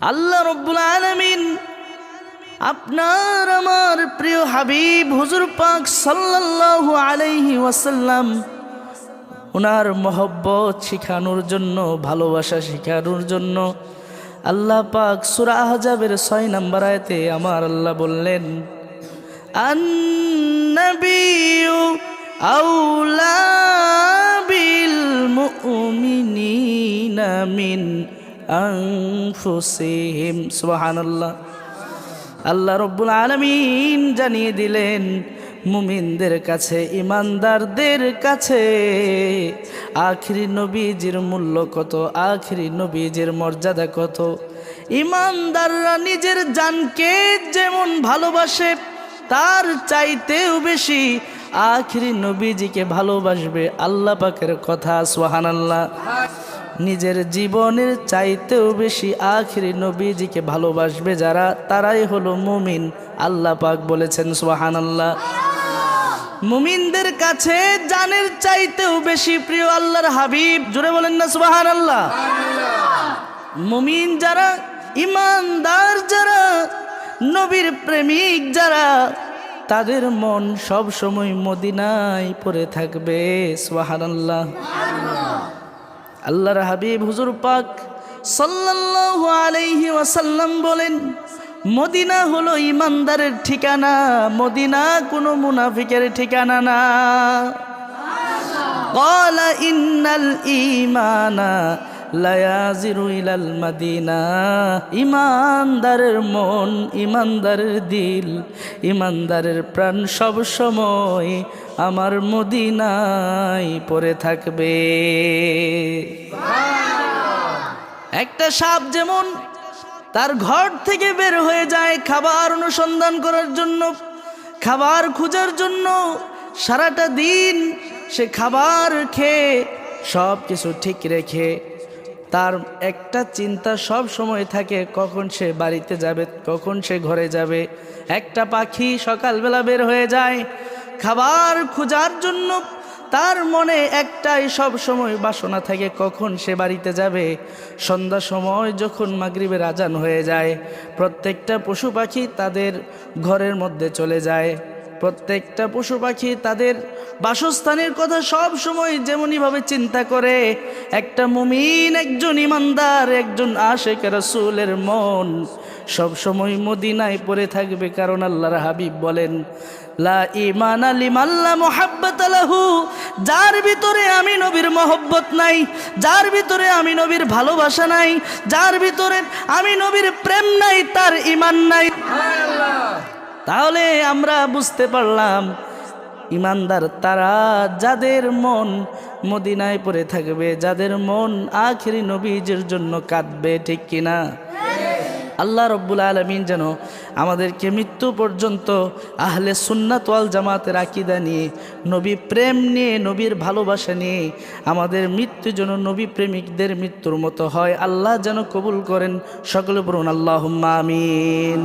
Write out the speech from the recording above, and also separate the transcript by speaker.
Speaker 1: আল্লাহ রব্বুল আলমিন আপনার আমার প্রিয় হাবিব হুজুর পাক সাল্লাল্লাহু আলাইহি ওয়াসাল্লাম ওনার মহব্বত শিখানোর জন্য, ভালোবাসা শিখানোর জন্য আল্লাহ পাক সুরা আহজাবের ছয় নম্বর আয়তে আমার আল্লাহ বললেন আন্নবিয়ু আউলা বিল মিন আনফুসিহিম সুবহানাল্লাহ। আল্লাহ রব্বুল আলমিন জানিয়ে দিলেন, মুমিনদের কাছে, ইমানদারদের কাছে আখরি নবীজির মূল্য কত, আখরি নবীজির মর্যাদা কত? ইমানদাররা নিজের জানকে যেমন ভালোবাসে, তার চাইতেও বেশি আখরি নবীজিকে ভালোবাসবে আল্লাহ পাকের কথা সোহান আল্লাহ নিজের জীবনের চাইতেও বেশি আখিরি নবীজিকে ভালোবাসবে যারা, তারাই হলো মুমিন। আল্লাহ পাক বলেছেন সোহান আল্লাহ মুমিনদের কাছে জানের চাইতেও বেশি প্রিয় আল্লাহর হাবিব। জুড়ে বলেন না সোহান আল্লাহ মুমিন যারা, ইমানদার যারা, নবীর প্রেমিক যারা, তাদের মন সব সময় মদিনায় পড়ে থাকবে সোহান আল্লাহ আল্লাহর হাবিব হুজুর পাক সাল্লাল্লাহু আলাইহি ওয়াসাল্লাম বলেন, মদিনা হলো ইমানদারের ঠিকানা, মদিনা কোনো মুনাফিকের ঠিকানা না। কলা ইন্নাল ইমানা ইমানদারের মন, ইমানদারের দিল, ইমানদারের প্রাণ সব সময় আমার মদিনায় পরে থাকবে। একটা সাপ যেমন তার ঘর থেকে বের হয়ে যায় খাবার অনুসন্ধান করার জন্য, খাবার খোঁজার জন্য। সারাটা দিন সে খাবার খেয়ে সব কিছু ঠিক রেখে তার একটা চিন্তা সব সময় থাকে, কখন সে বাড়িতে যাবে, কখন সে ঘরে যাবে। একটা পাখি সকালবেলা বের হয়ে যায় খাবার খোঁজার জন্য তার মনে একটাই সব সময় বাসনা থাকে, কখন সে বাড়িতে যাবে। সন্ধ্যা সময় যখন মাগরিবের আজান হয়ে যায়, প্রত্যেকটা পশু পাখি তাদের ঘরের মধ্যে চলে যায়। প্রত্যেকটা পশু পাখি তাদের বাসস্থানের কথা সব সময় যেমনইভাবে চিন্তা করে। একটা মুমিন, একজন ইমানদার, একজন আশেক রসুলের মন। সব সময় মদিনায় পড়ে থাকবে কারণ আল্লাহর হাবিব বলেন, লা ইমান আলিমাল্লা মোহাব্বত আলাহু যার ভিতরে আমি নবীর মহব্বত নাই, যার ভিতরে আমি নবীর ভালোবাসা নাই, যার ভিতরে আমি নবীর প্রেম নাই, তার ইমান নাই। তাহলে আমরা বুঝতে পারলাম ইমানদার তারা যাদের মন মদিনায় পড়ে থাকবে, যাদের মন আখেরি নবীজের জন্য কাঁদবে, ঠিক কিনা? আল্লাহ রব্বুল আলমিন যেন আমাদেরকে মৃত্যু পর্যন্ত আহলে সুন্নাত ওয়াল জামাতের আকিদা নিয়ে, নবী প্রেম নিয়ে, নবীর ভালোবাসা নিয়ে আমাদের মৃত্যু যেন নবী প্রেমিকদের মৃত্যুর মতো হয়। আল্লাহ যেন কবুল করেন সকলে বলুন আল্লাহ আমিন।